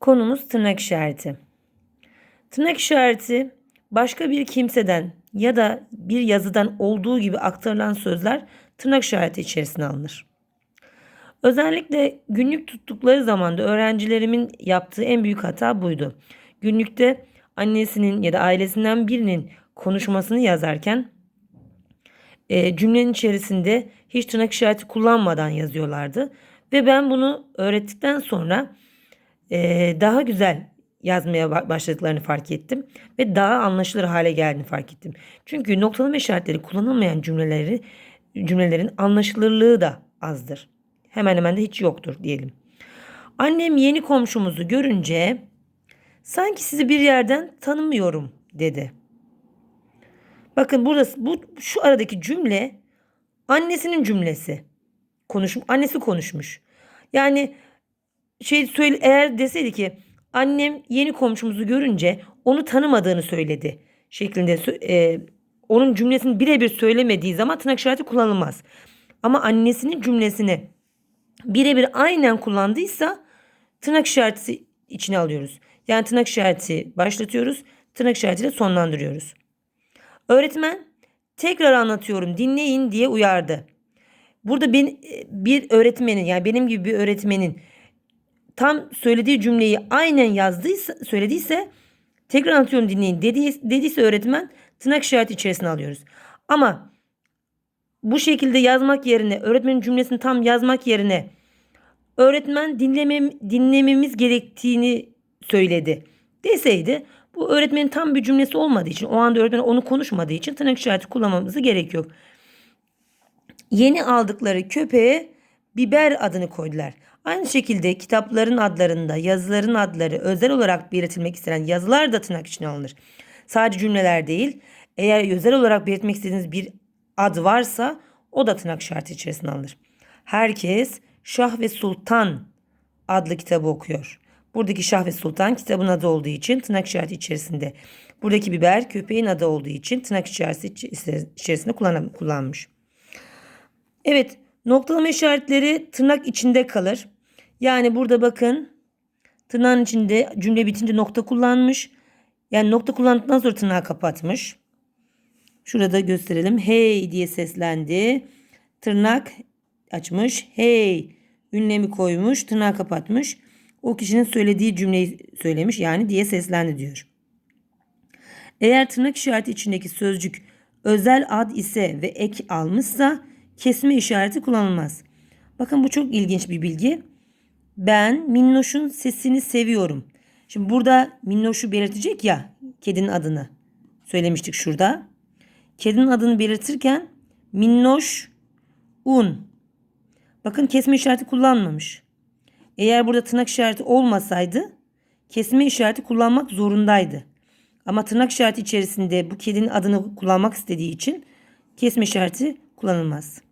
Konumuz tırnak işareti. Tırnak işareti başka bir kimseden ya da bir yazıdan olduğu gibi aktarılan sözler tırnak işareti içerisine alınır. Özellikle günlük tuttukları zamanda öğrencilerimin yaptığı en büyük hata buydu. Günlükte annesinin ya da ailesinden birinin konuşmasını yazarken e, cümlenin içerisinde hiç tırnak işareti kullanmadan yazıyorlardı. Ve ben bunu öğrettikten sonra e, daha güzel yazmaya ba- başladıklarını fark ettim. Ve daha anlaşılır hale geldiğini fark ettim. Çünkü noktalama işaretleri kullanılmayan cümleleri cümlelerin anlaşılırlığı da azdır. Hemen hemen de hiç yoktur diyelim. Annem yeni komşumuzu görünce sanki sizi bir yerden tanımıyorum dedi. Bakın burası bu şu aradaki cümle annesinin cümlesi. Konuş annesi konuşmuş. Yani şey söyle eğer deseydi ki annem yeni komşumuzu görünce onu tanımadığını söyledi şeklinde e, onun cümlesini birebir söylemediği zaman tırnak işareti kullanılmaz. Ama annesinin cümlesini birebir aynen kullandıysa tırnak işareti içine alıyoruz. Yani tırnak işareti başlatıyoruz, tırnak işaretiyle sonlandırıyoruz. Öğretmen tekrar anlatıyorum dinleyin diye uyardı. Burada ben, bir öğretmenin yani benim gibi bir öğretmenin tam söylediği cümleyi aynen yazdıysa söylediyse tekrar anlatıyorum dinleyin dedi, dediyse öğretmen tırnak işareti içerisine alıyoruz. Ama bu şekilde yazmak yerine öğretmenin cümlesini tam yazmak yerine öğretmen dinlemem, dinlememiz gerektiğini söyledi deseydi bu öğretmenin tam bir cümlesi olmadığı için o anda öğretmen onu konuşmadığı için tırnak işareti kullanmamızı gerek yok. Yeni aldıkları köpeğe biber adını koydular. Aynı şekilde kitapların adlarında yazıların adları özel olarak belirtilmek istenen yazılar da tırnak içine alınır. Sadece cümleler değil eğer özel olarak belirtmek istediğiniz bir ad varsa o da tırnak işareti içerisine alınır. Herkes Şah ve Sultan adlı kitabı okuyor. Buradaki Şah ve Sultan kitabın adı olduğu için tırnak işareti içerisinde. Buradaki biber köpeğin adı olduğu için tırnak işareti içerisinde kullan- kullanmış. Evet noktalama işaretleri tırnak içinde kalır. Yani burada bakın tırnağın içinde cümle bitince nokta kullanmış. Yani nokta kullandıktan sonra tırnağı kapatmış. Şurada gösterelim. Hey diye seslendi. Tırnak açmış. Hey ünlemi koymuş. Tırnağı kapatmış. O kişinin söylediği cümleyi söylemiş. Yani diye seslendi diyor. Eğer tırnak işareti içindeki sözcük özel ad ise ve ek almışsa kesme işareti kullanılmaz. Bakın bu çok ilginç bir bilgi. Ben Minnoş'un sesini seviyorum. Şimdi burada Minnoş'u belirtecek ya kedinin adını söylemiştik şurada. Kedinin adını belirtirken Minnoş un. Bakın kesme işareti kullanmamış. Eğer burada tırnak işareti olmasaydı kesme işareti kullanmak zorundaydı. Ama tırnak işareti içerisinde bu kedinin adını kullanmak istediği için kesme işareti kullanılmaz.